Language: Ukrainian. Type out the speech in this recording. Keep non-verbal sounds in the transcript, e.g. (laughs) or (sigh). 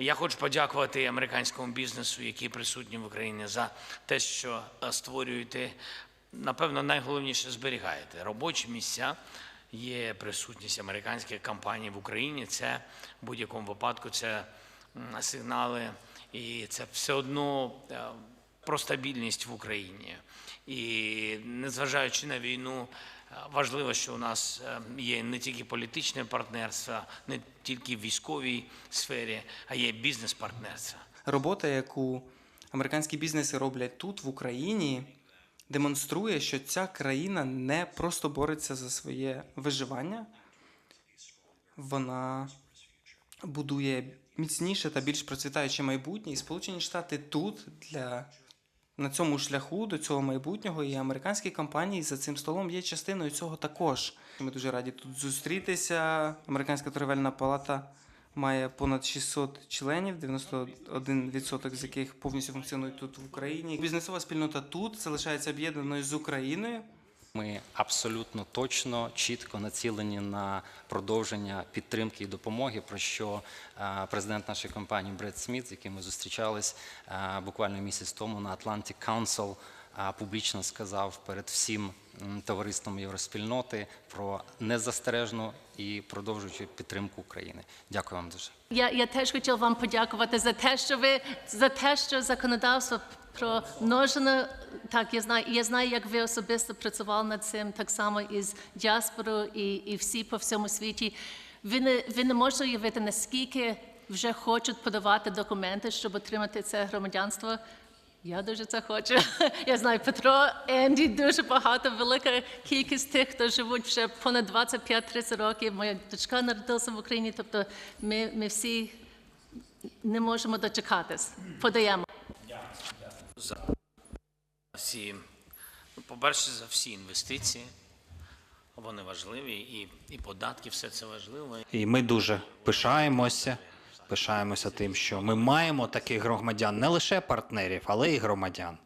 Я хочу подякувати американському бізнесу, який присутній в Україні, за те, що е, створюєте, напевно, найголовніше зберігаєте робочі місця. Є присутність американських компаній в Україні. Це в будь-якому випадку це сигнали, і це все одно е, про стабільність в Україні. І незважаючи на війну, е, важливо, що у нас е, є не тільки політичне партнерство, не тільки в військовій сфері, а є бізнес-партнерство. Робота, яку американські бізнеси роблять тут, в Україні, демонструє, що ця країна не просто бореться за своє виживання, вона будує міцніше та більш процвітаюче майбутнє. І Сполучені Штати тут для на цьому шляху до цього майбутнього, і американські компанії за цим столом є частиною цього також. Ми дуже раді тут зустрітися. Американська торгівельна палата має понад 600 членів, 91% з яких повністю функціонують тут в Україні. Бізнесова спільнота тут залишається об'єднаною з Україною. Ми абсолютно точно, чітко націлені на продовження підтримки і допомоги, про що е, президент нашої компанії Бред Сміт, з яким ми зустрічались е, буквально місяць тому на Atlantic Council, е, публічно сказав перед всім товариством євроспільноти про незастережну і продовжуючу підтримку України. Дякую вам дуже. Я, я теж хотіла вам подякувати за те, що ви за те, що законодавство про множене, так я знаю, я знаю, як ви особисто працювали над цим, так само із діаспорою і, і всі по всьому світі. Ви не, ви не можете уявити, наскільки вже хочуть подавати документи, щоб отримати це громадянство. Я дуже це хочу. (laughs) Я знаю Петро, Енді, дуже багато, велика кількість тих, хто живуть вже понад 25-30 років. Моя дочка народилася в Україні, тобто ми, ми всі не можемо дочекатись. Подаємо. За всі, ну, по-перше, за всі інвестиції. Вони важливі, і, і податки, все це важливо. І ми дуже пишаємося, пишаємося тим, що ми маємо таких громадян, не лише партнерів, але й громадян.